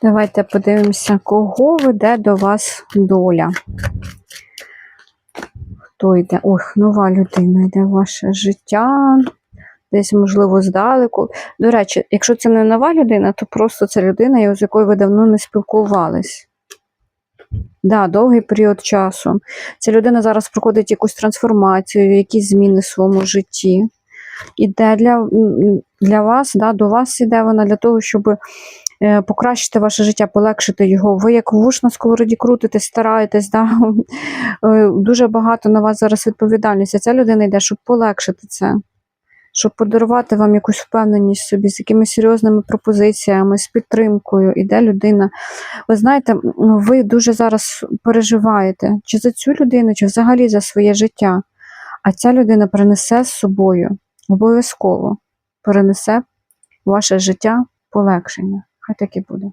Давайте подивимося, кого веде до вас доля. Хто йде? Ох, нова людина йде в ваше життя. Десь, можливо, здалеку. До речі, якщо це не нова людина, то просто це людина, з якою ви давно не спілкувались. Да, довгий період часу. Ця людина зараз проходить якусь трансформацію, якісь зміни в своєму житті. Іде для, для вас, да, до вас іде вона для того, щоб покращити ваше життя, полегшити його. Ви як вуш на сковороді крутитесь, стараєтесь, да? Е, дуже багато на вас зараз відповідальності. Ця людина йде, щоб полегшити це, щоб подарувати вам якусь впевненість собі, з якимись серйозними пропозиціями, з підтримкою. Іде людина. Ви знаєте, ви дуже зараз переживаєте, чи за цю людину, чи взагалі за своє життя. А ця людина принесе з собою обов'язково перенесе ваше життя полегшення. Хай так і буде.